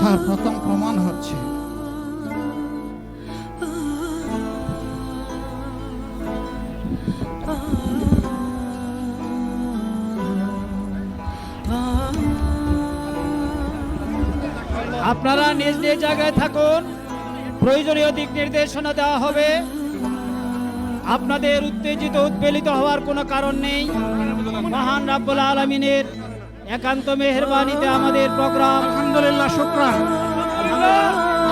তার প্রথম প্রমাণ হচ্ছে। আপনারা নিজ নিজ জায়গায় থাকুন। প্রয়োজনীয় দিক নির্দেশনা দেওয়া হবে। আপনাদের উত্তেজিত উদ্বেলিত হওয়ার কোনো কারণ নেই। মহান রাব্বুল আলমিনের একান্ত মেহরবানিতে আমাদের প্রোগ্রাম। আলহামদুলিল্লাহ শুক্রান।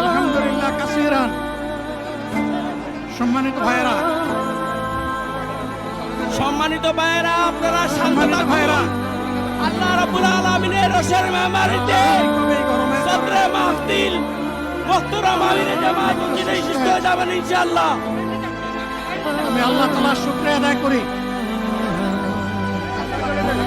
আলহামদুলিল্লাহ কাসিরান। সম্মানিত ভাইয়েরা। সম্মানিত ভাইয়েরা আপনারা সম্মানিত। ভাইয়েরা। আল্লাহ রাব্বুল আলামিনের রসের মেহমানিতে সদরে মাহফিল মোহতরম আমিরে জামাত মসজিদে সুস্থ যাবেন ইনশাআল্লাহ। আমি আল্লাহ তালার শুক্রিয়া আদায় করি।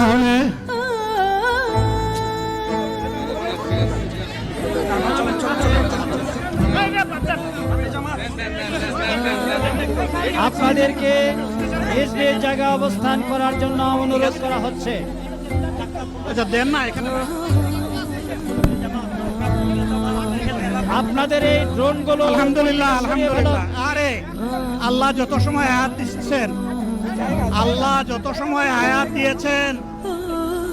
তাহলে আপনাদেরকে নিজ নিজ জায়গায় অবস্থান করার জন্য অনুরোধ করা হচ্ছে। আচ্ছা দেন না এখানে আপনাদের এই ড্রোনগুলো আলহামদুলিল্লাহ আলহামদুলিল্লাহ। আরে আল্লাহ যত সময় আয়াত দিচ্ছেন আল্লাহ যত সময় আয়াত দিয়েছেন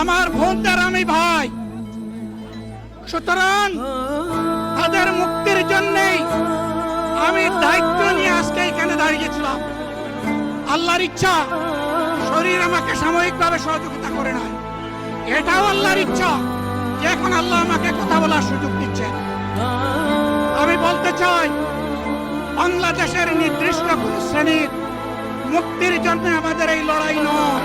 আমার বোনদের আমি ভাই। সুতরাং তাদের মুক্তির জন্যই আমি দায়িত্ব নিয়ে আজকে এখানে দাঁড়িয়েছিলাম আল্লাহর ইচ্ছা, শরীর আমাকে সাময়িকভাবে সহযোগিতা করে না এটাও আল্লাহর ইচ্ছা যে এখন আল্লাহ আমাকে কথা বলার সুযোগ দিচ্ছে আমি বলতে চাই, বাংলাদেশের নির্দিষ্ট কোন শ্রেণির মুক্তির জন্য আমাদের এই লড়াই নয়।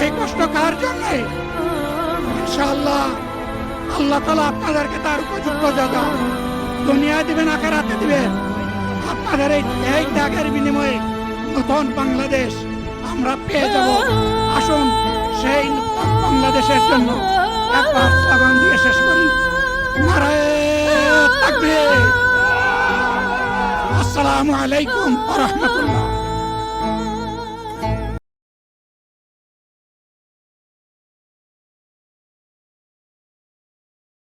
এই কষ্ট কার জন্য? ইনশাআল্লাহ, আল্লাহ তালা আপনাদেরকে তার উপযুক্ত জায়গা দুনিয়া দিবেন, আখেরাতে দিবেন। আপনাদের এই এই ত্যাগের বিনিময়ে নতুন বাংলাদেশ আমরা পেয়ে যাব। আসুন, সেই বাংলাদেশের জন্য একবার স্লোগান দিয়ে শেষ করি। নারায়ে তাকবীর। আসসালামু আলাইকুম রাহমাতুল্লাহ।